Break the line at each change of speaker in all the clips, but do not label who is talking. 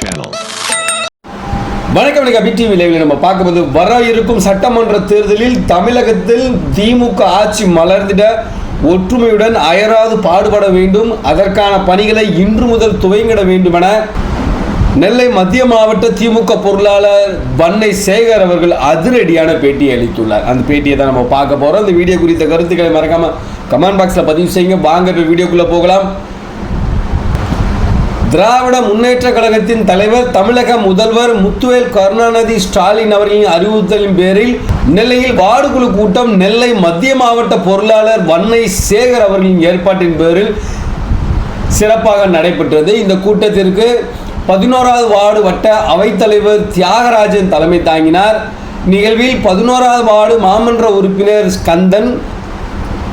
channel.
வணக்கம் வணக்கம். அபி TV லைவ்ல நம்ம பார்க்கும்போது வர இருக்கும் சட்டமன்ற தேர்தலில் தமிழகத்தில் திமுக ஆட்சி மலர்ந்திட ஒற்றுமையுடன் அயராது பாடுபட வேண்டும். அதற்கான பணிகளை இன்று முதல் துவங்கிட வேண்டுமென நெல்லை மத்திய மாவட்ட திமுக பொருளாளர் வன்னை சேகர் அவர்கள் அதிரடியான பேட்டியை அளித்துள்ளார். அந்த பேட்டியை தான் நம்ம பார்க்க போகிறோம் அந்த வீடியோ குறித்த கருத்துக்களை மறக்காமல் கமெண்ட் பாக்ஸில் பதிவு செய்யுங்க. வாங்க இப்போ வீடியோக்குள்ளே போகலாம். திராவிட முன்னேற்ற கழகத்தின் தலைவர் தமிழக முதல்வர் முத்துவேல் கருணாநிதி ஸ்டாலின் அவர்களின் அறிவுறுத்தலின் பேரில் நெல்லையில் வார்டுகுழு கூட்டம் நெல்லை மத்திய மாவட்ட பொருளாளர் வன்னை சேகர் அவர்களின் ஏற்பாட்டின் பேரில் சிறப்பாக நடைபெற்றது. இந்த கூட்டத்திற்கு பதினோராவது வார்டு வட்ட அவைத்தலைவர் தியாகராஜன் தலைமை தாங்கினார். நிகழ்வில் பதினோராவது வார்டு மாமன்ற உறுப்பினர் ஸ்கந்தன்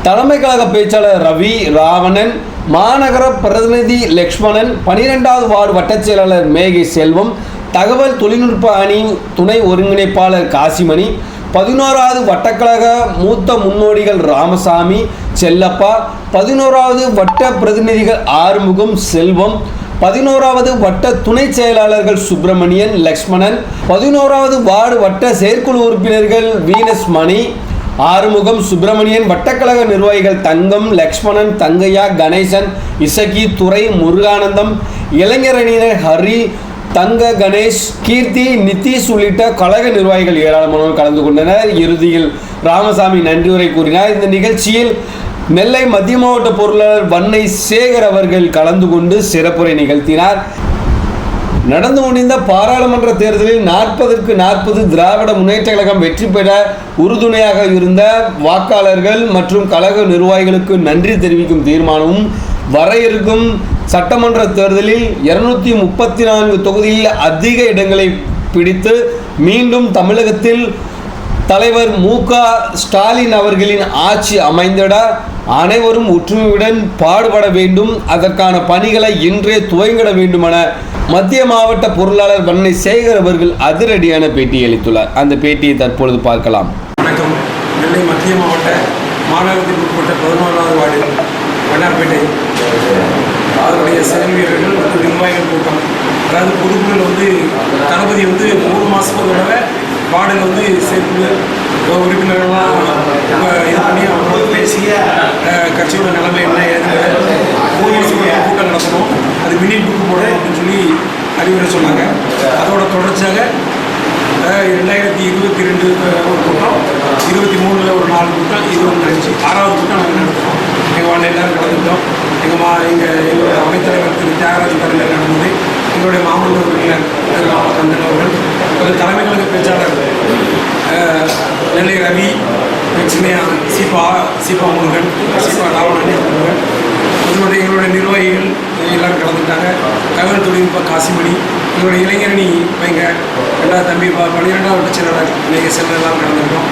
தலைமை கழக பேச்சாளர் ரவி ராவணன் மாநகர பிரதிநிதி லக்ஷ்மணன் பனிரெண்டாவது வார்டு வட்டச் செயலாளர் மேகை செல்வம் தகவல் தொழில்நுட்ப அணி துணை ஒருங்கிணைப்பாளர் காசிமணி பதினோராவது வட்டக்கழக மூத்த முன்னோடிகள் ராமசாமி செல்லப்பா பதினோராவது வட்ட பிரதிநிதிகள் ஆறுமுகம் செல்வம் பதினோராவது வட்ட துணை செயலாளர்கள் சுப்பிரமணியன் லக்ஷ்மணன் பதினோராவது வார்டு வட்ட செயற்குழு உறுப்பினர்கள் வீனஸ் மணி ஆறுமுகம் சுப்பிரமணியன் வட்டக்கழக நிர்வாகிகள் தங்கம் லக்ஷ்மணன் தங்கையா கணேசன் இசக்கி துரை முருகானந்தம் இளைஞரணியினர் ஹரி தங்க கணேஷ் கீர்த்தி நிதிஷ் உள்ளிட்ட கழக நிர்வாகிகள் ஏராளமானோர் கலந்து கொண்டனர். இறுதியில் ராமசாமி நன்றி உரை கூறினார். இந்த நிகழ்ச்சியில் நெல்லை மத்திய மாவட்ட பொருளாளர் வன்னை சேகர் அவர்கள் கலந்து கொண்டு சிறப்புரை நிகழ்த்தினார். நடந்து முடிந்த பாராளுமன்ற தேர்தலில் நாற்பதற்கு நாற்பது திராவிட முன்னேற்ற கழகம் வெற்றி பெற உறுதுணையாக இருந்த வாக்காளர்கள் மற்றும் கழக நிர்வாகிகளுக்கு நன்றி தெரிவிக்கும் தீர்மானமும் வர இருக்கும் சட்டமன்ற தேர்தலில் இருநூத்தி முப்பத்தி நான்கு தொகுதியில் அதிக இடங்களை பிடித்து மீண்டும் தமிழகத்தில் தலைவர் மு க ஸ்டாலின் அவர்களின் ஆட்சி அமைந்திட அனைவரும் ஒற்றுமையுடன் பாடுபட வேண்டும். அதற்கான பணிகளை இன்றே துவங்கிட வேண்டுமென மத்திய மாவட்ட பொருளாளர் வன்னை சேகர் அவர்கள் அதிரடியான பேட்டி அளித்துள்ளார். அந்த பேட்டியை தற்பொழுது பார்க்கலாம்.
வணக்கம். நெல்லை மத்திய மாவட்ட மாநகரத்திற்கு உட்பட்ட பதினோராவது வார்டு வண்ணார்பேட்டை அதனுடைய செயல்வீரர்கள் மற்றும் நிர்வாகிகள் கூட்டம். அதாவது பொதுக்குழுவில் வந்து தளபதி வந்து மூணு மாதத்துக்கு தடவை வார்டில் வந்து சேர்த்து உறுப்பினர்கள்லாம் இது பண்ணி அவங்க பேசி கட்சியோட நிலைமை என்ன ஏதுன்னு மூணு மாதம் கூட்டம் நடத்தணும். அறிவுரை சொன்னாங்க. அதோட தொடர்ச்சியாக ரெண்டாயிரத்தி இருபத்தி ரெண்டு ஒரு கூட்டம் இருபத்தி மூணில் ஒரு நாலு கூட்டம் இருபத்தி அஞ்சு ஆறாவது கூட்டம் நாங்கள் நடத்துகிறோம் எங்கள் வாழ் எல்லாரும் கலந்துட்டோம் எங்கள் மா எங்கள் எங்களுடைய அமைச்சரவர் திரு தியாகராஜ் தலைமையில் நடந்தது எங்களுடைய மாமல்ல உறுப்பினர் திரு அவர்கள் ஒரு தலைமை கழக பேச்சாளர் நெல்லை ரவி சின்னையா சீபா சீபா முருகன் சீபா ராவணன் அவர்கள் எங்களுடைய எங்களுடைய நிர்வாகிகள் எல்லாரும் கலந்துட்டாங்க தகவல் தொழில்நுட்ப காசிமணி எங்களுடைய இளைஞரணி வைங்க. ரெண்டாவது தம்பி ப- பன்னிரெண்டாவது வட்ட செயலாளர் இளைய நடந்திருக்கோம்.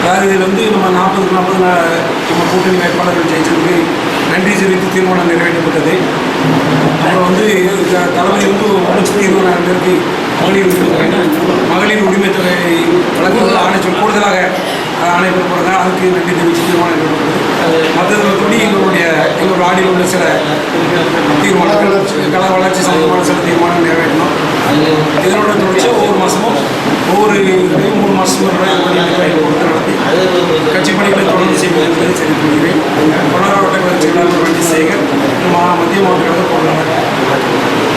அதாவது இதில் வந்து நம்ம நாற்பதுக்கு நாற்பது நம்ம கூட்டணி வேட்பாளர்கள் ஜெயிச்சதுக்கு நன்றி தெரிவித்து தீர்மானம் நிறைவேற்றப்பட்டது. அப்புறம் வந்து த- வந்து ஒரு லட்சத்தி இருபதாயிரம் பேருக்கு மகளிர் மகளிர் உரிமை தொகை வழக்கு ஆணை கூடுதலாக அஹ், அதுக்கு நன்றி தெரிவித்து தீர்மானம் நிறைவேற்றப்பட்டது. மற்றதில் கூடி எங்களுடைய எங்களுடைய ஆடியில் உள்ள சில தீர்மானங்கள் கல வளர்ச்சி சம்பந்தமான சில தீர்மானம் நிறைவேற்றணும். இதனோட தொடர்ச்சியாக ஒவ்வொரு மாதமும் ஒவ்வொரு இதையும் மூணு மாதமும் கொடுத்து நடத்தி கட்சி பணிகளை தொடர்ந்து செய்வது என்பதை தெரிவித்துக் கொள்கிறேன் கொண்டாட வட்ட கட்சி வண்டி சேகர் மத்திய மாவட்ட கழக